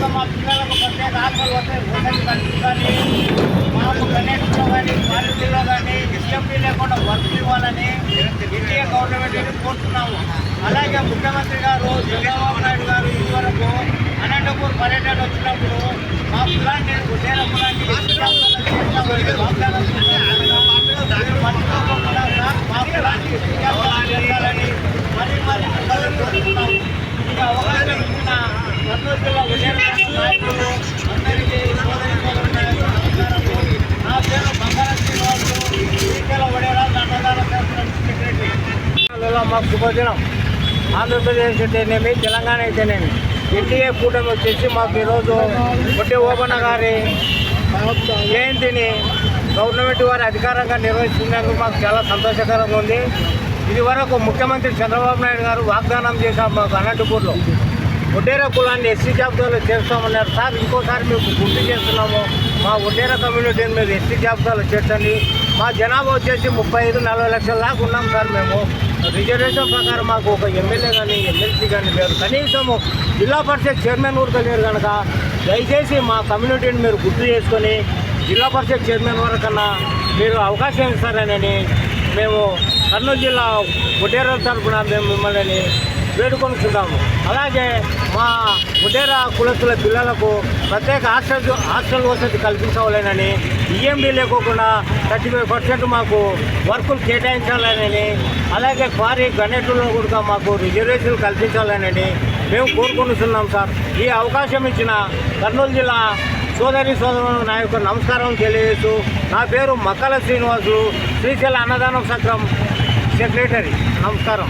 తర్వాత మా పిల్లలకు ప్రత్యేక హాస్టల్ వసతి కానీ మాకు కనెక్ట్లో కానీ క్వాలిటీలో కానీ డిస్టర్బీ లేకుండా వర్క్ ఇవ్వాలని ఇండియా గవర్నమెంట్ కోరుతున్నాము. అలాగే ముఖ్యమంత్రి గారు చంద్రబాబు నాయుడు గారు ఇదివరకు అనంతపూర్ పర్యటన వచ్చినప్పుడు మా కులాన్ని ఉద్యోగ కులాన్ని మర్చిపోకుండా మా కులాన్ని మరి మరి అందరూ కోరుతున్నాము ఇక అవకాశం ఇచ్చిన కర్నూలు జిల్లా నాయకులు అందరికీ సోదరి నా పేరు బంగారం శ్రీనివాసు సెక్రటరీ మాకు శుభదినం. ఆంధ్రప్రదేశ్ అయితేనేమి తెలంగాణ అయితేనేమి. ఎన్డీఏ కూటమి వచ్చేసి మాకు ఈరోజు కొట్టే ఓబన్న గారి జయంతిని గవర్నమెంట్ వారి అధికారంగా నిర్వహిస్తున్నందుకు మాకు చాలా సంతోషకరంగా ఉంది. ఇది వరకు ముఖ్యమంత్రి చంద్రబాబు నాయుడు గారు వాగ్దానం చేశారు మాకు అనంతపూర్లో. ఒడ్డేర కులాన్ని ఎస్సీ జాబితాలో చేస్తామన్నారు సార్ ఇంకోసారి మేము గుర్తు చేస్తున్నాము. మా ఒడ్డేర కమ్యూనిటీని మీరు ఎస్సీ జాబితాలో చేర్చండి. మా జనాభా వచ్చేసి ముప్పై ఐదు నలభై లక్షల దాకా ఉన్నాం సార్ మేము. రిజర్వేషన్ ప్రకారం మాకు ఒక ఎమ్మెల్యే కానీ ఎమ్మెల్సీ కానీ లేరు. కనీసము జిల్లా పరిషత్ చైర్మన్ కూడా లేరు కనుక దయచేసి మా కమ్యూనిటీని మీరు గుర్తు చేసుకొని జిల్లా పరిషత్ చైర్మన్ వరకన్నా మీరు అవకాశం ఇస్తారని మేము కర్నూలు జిల్లా ఒడ్డేర తరఫున మేము మిమ్మల్ని వేడుకొనుచున్నాము. అలాగే మా ఉడేర కులస్తుల పిల్లలకు ప్రత్యేక హాస్టల్ హాస్టల్ వసతి కల్పించవలేనని ఈఎండి లేకోకుండా థర్టీ ఫైవ్ పర్సెంట్ మాకు వర్కులు కేటాయించాలనని అలాగే క్వారీ గణేటులో కూడా మాకు రిజర్వేషన్లు కల్పించాలనని మేము కోరుకుంటున్నాం సార్. ఈ అవకాశం ఇచ్చిన కర్నూలు జిల్లా సోదరి సోదరు నా యొక్క నమస్కారం తెలియజేస్తూ నా పేరు మక్కల శ్రీనివాసు శ్రీశైల అన్నదానం సక్రం సెక్రటరీ. నమస్కారం.